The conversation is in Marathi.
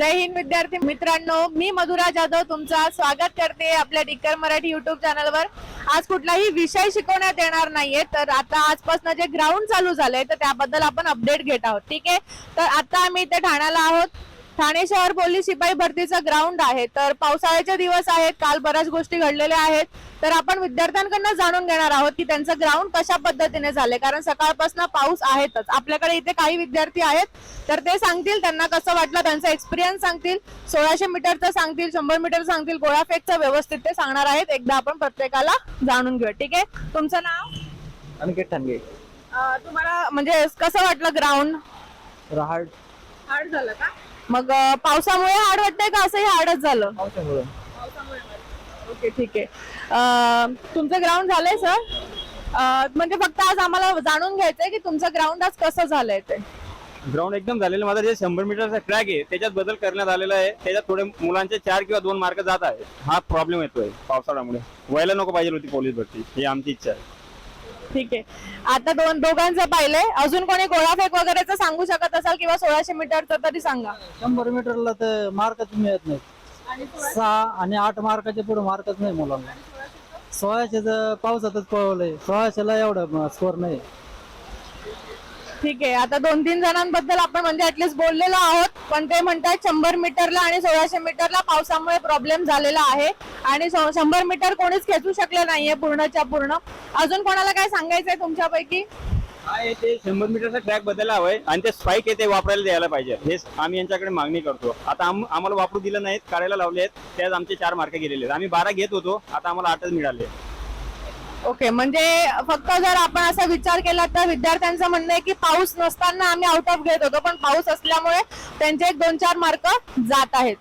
जय हिंद विद्यार्थी मित्रांनो मी मधुरा जाधव तुमचा स्वागत करते आपल्या डिक्कर मराठी युट्यूब चॅनलवर आज कुठलाही विषय शिकवण्यात येणार नाहीये तर आता आजपासून जे ग्राउंड चालू झालंय तर त्याबद्दल आपण अपडेट घेत आहोत. ठीक आहे? तर आता आम्ही इथे ठाण्याला आहोत. ठाणे शहर पोलीस शिपाई भरतीचं ग्राउंड आहे. तर पावसाळ्याचे दिवस आहेत काल बऱ्याच गोष्टी घडलेल्या आहेत. तर आपण विद्यार्थ्यांकडनं जाणून घेणार आहोत की त्यांचं ग्राउंड कशा पद्धतीने झाले कारण सकाळपासून पाऊस आहेतच. आपल्याकडे इथे काही विद्यार्थी आहेत तर ते सांगतील त्यांना कसं वाटलं त्यांचा एक्सपिरियन्स सांगतील सोळाशे मीटरचं सांगतील शंभर मीटर सांगतील गोळाफेकचं व्यवस्थित ते सांगणार आहेत. एकदा आपण प्रत्येकाला जाणून घेऊया. ठीक आहे? तुमचं नाव? अनिकेत ठाणगे. तुम्हाला म्हणजे कसं वाटलं ग्राउंड रहाड. हार्ड झालं का? मग पावसामुळे हार्ड वाटतंय का असंही हार्डच झालं? पावसामुळं. ओके ठीक आहे. अं, तुमचं ग्राउंड झालंय सर म्हणजे फक्त आज आम्हाला जाणून घ्यायचंय की तुमचं ग्राउंड आज कसं झालंय ते. ग्राउंड एकदम झालेलं माझा जे शंभर मीटरचा ट्रॅक आहे त्याच्यात बदल करण्यात आलेला आहे. त्याच्यात थोडे मुलांचे चार किंवा दोन मार्क जात आहे हा प्रॉब्लेम येतोय पावसाळ्यामुळे. व्हायला नको पाहिजे होती पोलीस भरती. ही आमची इच्छा आहे. ठीक आहे. आता दोन दोघांचं पाहिलंय. अजून कोणी गोळाफेक वगैरेचं सांगू शकत असाल किंवा सोळाशे मीटरचं तरी सांगा. शंभर मीटरला तर मार्कच मिळत नाही. सहा आणि आठ मार्काच्या पुढे मार्कच नाही मुलांना. सोळाशे पावसातच पळवलंय. सोळाशेला एवढा स्कोर नाही. ठीक आहे. आता दोन तीन जणांबद्दल आपण म्हणजे ऍटलीस्ट बोललेलो आहोत. पण ते म्हणतात शंभर मीटरला आणि सोळाशे मीटरला पावसामुळे प्रॉब्लेम झालेला आहे. आणि शंभर मीटर कोणीच खेचू शकले नाहीये पूर्णच्या पूर्ण. अजून कोणाला काय सांगायचंय तुमच्यापैकी? काय ते शंभर मीटरचा ट्रॅक बदलला हवाय आणि ते स्पाईक आहे ते वापरायला द्यायला पाहिजे. हे आम्ही यांच्याकडे मागणी करतो. आता आम- आम्हाला वापरू दिलं नाहीत काढायला लावले आहेत. त्यात आमचे चार मार्क गेलेले आहेत. आम्ही बारा घेत होतो. आता आम्हाला आठच मिळाले ओके म्हणजे फक्त जर आपण असा विचार केला तर विद्यार्थ्यांचं म्हणणं आहे की पाऊस नसताना आम्ही आउट ऑफ घेत होतो पण पाऊस असल्यामुळे त्यांचे एक दोन चार मार्क जात आहेत.